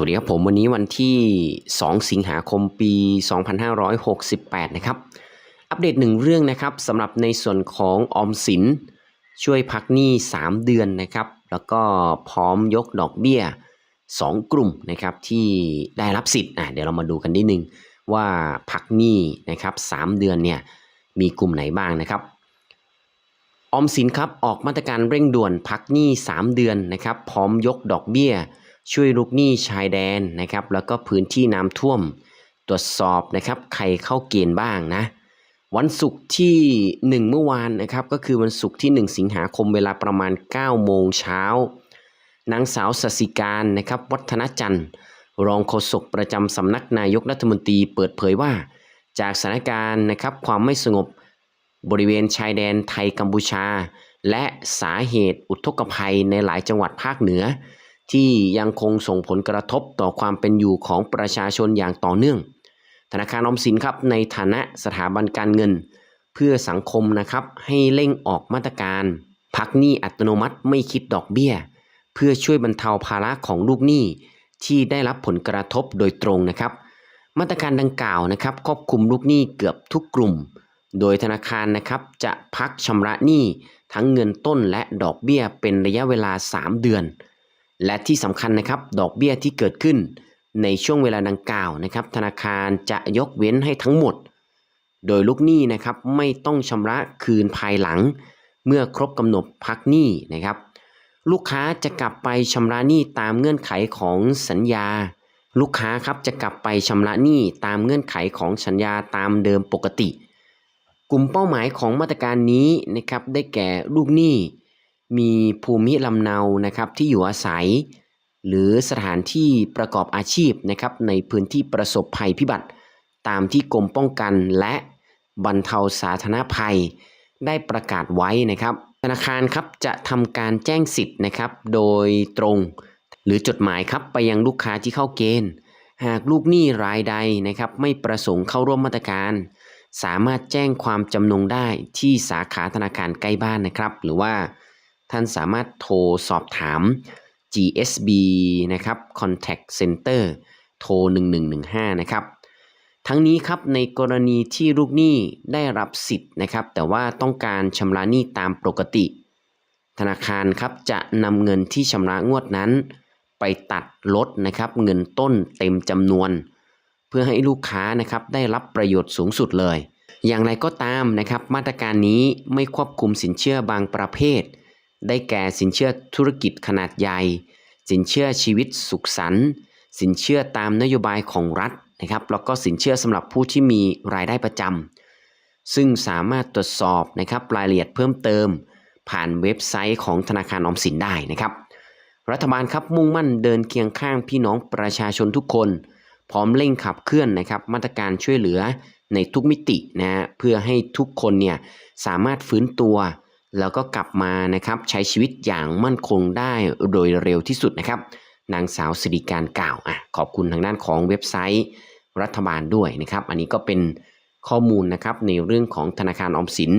วัสดีครับผมวันนี้วันที่ 2 สิงหาคมปี 2568 นะครับ อัปเดตหนึ่งเรื่องนะครับสำหรับในส่วนของออมสิน ช่วยพักหนี้ 3 เดือนนะครับ แล้วก็พร้อมยกดอกเบี้ย 2 กลุ่มนะครับที่ได้รับสิทธิ์อะเดี๋ยวเรามาดูกันนิดนึงว่าพักหนี้นะครับ 3 เดือนเนี่ยมีกลุ่มไหนบ้างนะครับออมสินครับออกมาตรการเร่งด่วนพักหนี้ 3 เดือนนะครับ พร้อมยกดอกเบี้ย ช่วยลูกหนี้ชายแดนนะครับ แล้วก็พื้นที่น้ำท่วม ตรวจสอบนะครับใครเข้าเกณฑ์บ้างนะ วันศุกร์ที่ 1 เมื่อวานนะครับ ก็คือวันศุกร์ที่ 1 สิงหาคมเวลาประมาณ 9 โมงเช้านางสาวสสิการนะครับวัฒนจันทร์ รองโฆษกประจำสำนักนายกรัฐมนตรีเปิดเผยว่า จากสถานการณ์นะครับความไม่สงบบริเวณชายแดนไทยกัมพูชา และสาเหตุอุทกภัยในหลายจังหวัดภาคเหนือ ที่ยังคงส่งผลกระทบต่อความเป็นอยู่ของประชาชนอย่างต่อเนื่อง ธนาคารออมสินครับในฐานะสถาบันการเงิน เพื่อสังคมนะครับให้เร่งออกมาตรการ พักหนี้อัตโนมัติไม่คิดดอกเบี้ย เพื่อช่วยบรรเทาภาระของลูกหนี้ที่ได้รับผลกระทบโดยตรงนะครับ มาตรการดังกล่าวนะครับครอบคลุมลูกหนี้เกือบทุกกลุ่ม โดยธนาคารนะครับจะพักชำระหนี้ทั้งเงินต้นและดอกเบี้ยเป็นระยะเวลา 3 เดือน และที่สำคัญนะครับดอกเบี้ยที่เกิดขึ้นในช่วงเวลาดังกล่าวนะครับ ธนาคารจะยกเว้นให้ทั้งหมด โดยลูกหนี้นะครับไม่ต้องชำระคืนภายหลัง เมื่อครบกำหนดพักหนี้นะครับ ลูกค้าจะกลับไปชำระหนี้ตามเงื่อนไขของสัญญา ลูกค้าครับจะกลับไปชำระหนี้ตามเงื่อนไขของสัญญาตามเดิมปกติ กลุ่มเป้าหมายของมาตรการนี้นะครับได้แก่ลูกหนี้ มีภูมิลำเนานะครับที่อยู่อาศัย หรือสถานที่ประกอบอาชีพนะครับในพื้นที่ประสบภัยพิบัติ ตามที่กรมป้องกันและบรรเทาสาธารณภัย ได้ประกาศไว้นะครับ ธนาคารครับจะทำการแจ้งสิทธิ์นะครับโดยตรง หรือจดหมายครับไปยังลูกค้าที่เข้าเกณฑ์ หากลูกหนี้รายใดนะครับไม่ประสงค์เข้าร่วมมาตรการสามารถแจ้งความจำนงได้ที่สาขาธนาคารใกล้บ้านนะครับ หรือว่า ท่านสามารถโทรสอบถาม GSB นะครับ Contact Center โทร 1115 นะครับ ทั้งนี้ครับในกรณีที่ลูกหนี้ได้รับสิทธิ์นะครับ แต่ว่าต้องการชำระหนี้ตามปกติ ธนาคารครับจะนำเงินที่ชำระงวดนั้น ไปตัดลดนะครับเงินต้นเต็มจำนวน เพื่อให้ลูกค้านะครับได้รับประโยชน์สูงสุดเลย อย่างไรก็ตามนะครับ มาตรการนี้ไม่ควบคุมสินเชื่อบางประเภท ได้แก่สินเชื่อธุรกิจขนาดใหญ่ สินเชื่อชีวิตสุขสันต์สินเชื่อตามนโยบายของรัฐนะครับแล้วก็สินเชื่อสำหรับผู้ที่มีรายได้ประจำซึ่งสามารถตรวจสอบนะครับรายละเอียดเพิ่มเติม ผ่านเว็บไซต์ของธนาคารออมสินได้นะครับ รัฐบาลครับมุ่งมั่นเดินเคียงข้างพี่น้องประชาชนทุกคน พร้อมเร่งขับเคลื่อนนะครับมาตรการช่วยเหลือในทุกมิตินะฮะเพื่อให้ทุกคนเนี่ยสามารถฟื้นตัว แล้วก็กลับมานะครับใช้ชีวิตอย่างมั่นคงได้โดยเร็วที่สุดนะครับ นางสาวสิริการกล่าวอะขอบคุณทางด้านของเว็บไซต์รัฐบาลด้วยนะครับ อันนี้ก็เป็นข้อมูลนะครับในเรื่องของธนาคารออมสิน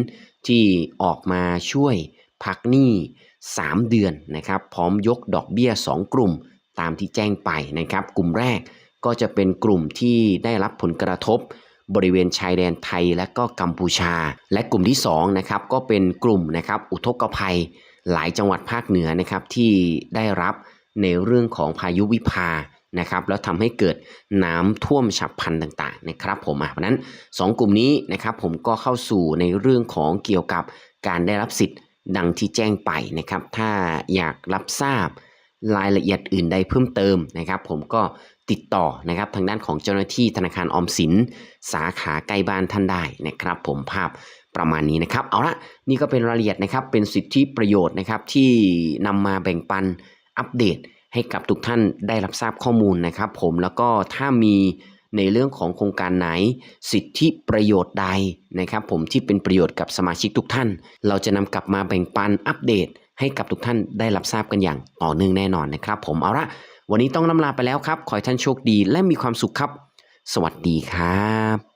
ที่ออกมาช่วยพักหนี้ 3 เดือนนะครับ พร้อมยกดอกเบี้ย 2 กลุ่มตามที่แจ้งไปนะครับ กลุ่มแรกก็จะเป็นกลุ่มที่ได้รับผลกระทบ บริเวณชายแดนไทยและก็กัมพูชา และกลุ่มที่2นะครับก็เป็นกลุ่มนะครับอุทกภัย หลายจังหวัดภาคเหนือนะครับที่ได้รับในเรื่องของพายุวิภานะครับแล้วทำให้เกิดน้ำท่วมฉับพลันต่างๆนะครับผมอะเพราะนั้น 2 กลุ่มนี้นะครับผมก็เข้าสู่ในเรื่องของเกี่ยวกับการได้รับสิทธิ์ดังที่แจ้งไปนะครับ ถ้าอยากรับทราบรายละเอียดอื่นใดเพิ่มเติมนะครับ ผมก็ ติดต่อนะครับทางด้านของเจ้าหน้าที่ธนาคารออมสิน สาขาใกล้บ้านท่านได้นะครับ ผมภาพประมาณนี้นะครับ เอาละนี่ก็เป็นรายละเอียดนะครับ เป็นสิทธิประโยชน์นะครับ ที่นำมาแบ่งปันอัปเดตให้กับทุกท่านได้รับทราบข้อมูลนะครับ ผมแล้วก็ถ้ามีในเรื่องของโครงการไหน สิทธิประโยชน์ใดนะครับ ผมที่เป็นประโยชน์กับสมาชิกทุกท่าน เราจะนำกลับมาแบ่งปันอัปเดต ให้กับทุกท่านได้รับทราบกันอย่างต่อเนื่องแน่นอนนะครับ ผมเอาละ วันนี้ต้องล่ำลาไปแล้วครับ ขอให้ท่านโชคดีและมีความสุขครับ สวัสดีครับ